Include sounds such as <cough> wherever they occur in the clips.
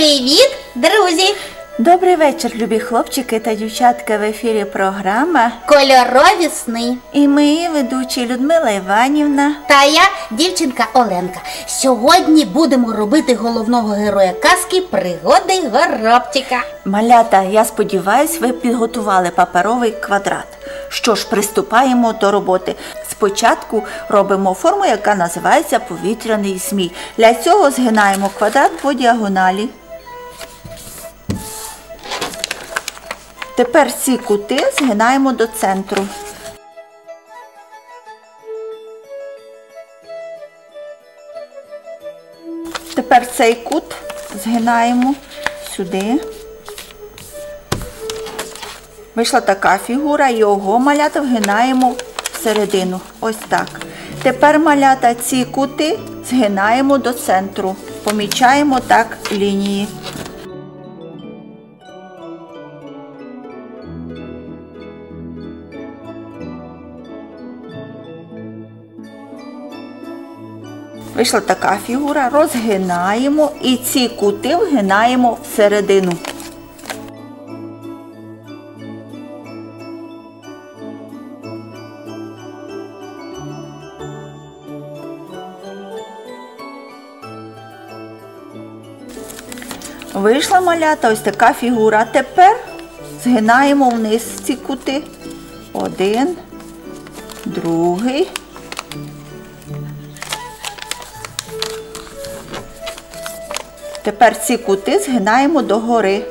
Привіт, друзі! Добрий вечір, любі хлопчики та дівчатка. В ефірі програма. Кольорові сни. І ми, ведучі Людмила Іванівна. Та я дівчинка Оленка. Сьогодні будемо робити головного героя казки пригоди горобчика. Малята, я сподіваюсь, ви підготували паперовий квадрат. Що ж, приступаємо до роботи. Спочатку робимо форму, яка називається повітряний змій. Для цього згинаємо квадрат по діагоналі. Тепер ці кути згинаємо до центру. Тепер цей кут згинаємо сюди. Вийшла така фігура, його малята вгинаємо всередину. Ось так. Тепер малята ці кути згинаємо до центру. Помічаємо так лінії. Вийшла така фігура, розгинаємо і ці кути вгинаємо всередину. Вийшла малята, ось така фігура. Тепер згинаємо вниз ці кути. Один, другий. Тепер ці кути згинаємо догори.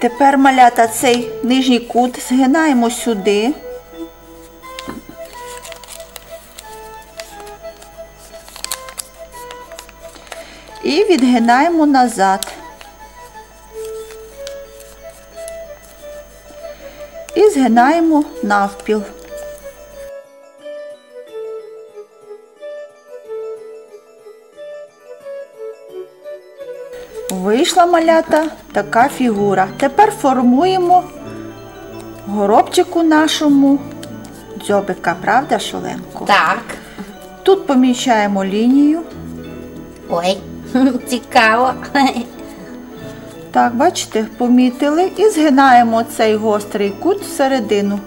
Тепер малята цей нижній кут згинаємо сюди. І відгинаємо назад. Згинаємо навпіл. Вийшла малята така фігура. Тепер формуємо горобчику нашому дзьобика, правда, Шоленко? Так. Тут помічаємо лінію. Ой, <laughs> цікаво. Так, бачите, помітили і згинаємо цей гострий кут всередину.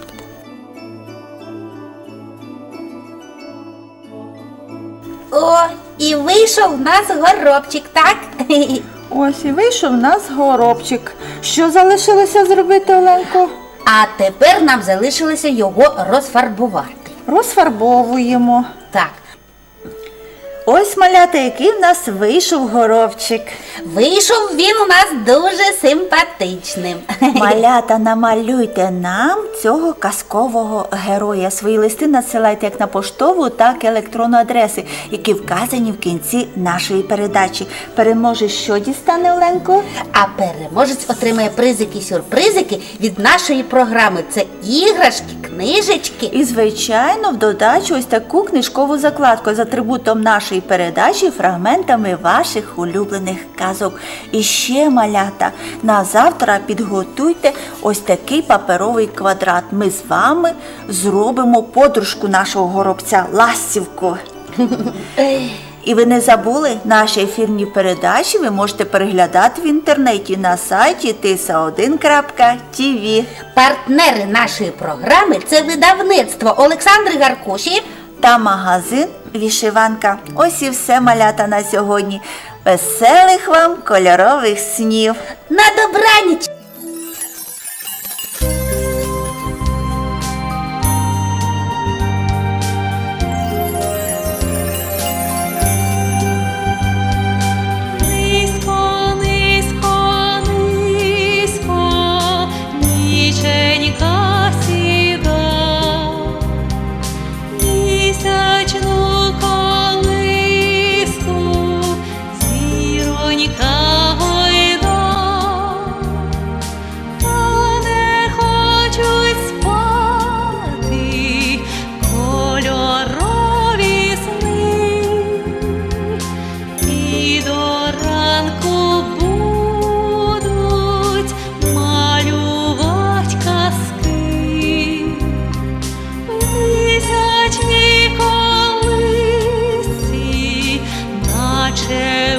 О, і вийшов в нас горобчик, так? Ось і вийшов у нас горобчик. Що залишилося зробити, Оленко? А тепер нам залишилося його розфарбувати. Розфарбовуємо. Так, Ось малята, який в нас вийшов горобчик. вийшов він у нас дуже симпатичним. Малята, намалюйте нам цього казкового героя. Свої листи надсилайте як на поштову, так і електронну адреси, які вказані в кінці нашої передачі. Переможе, що дістане Оленко? А переможець отримає призики-сюрпризики від нашої програми. Це іграшки, книжечки. І, звичайно, в додачу ось таку книжкову закладку з атрибутом нашої передачі, фрагментами ваших улюблених казок. І ще малята. На завтра підготуйте ось такий паперовий квадрат. Ми з вами зробимо подружку нашого горобця ластівку. І ви не забули наші ефірні передачі ви можете переглядати в інтернеті на сайті tisa1.tv. Партнери нашої програми це видавництво Олександри Гаркуші. та магазин Вішиванка. Ось і все малята на сьогодні. Веселих вам кольорових снів! На добраніч! Ще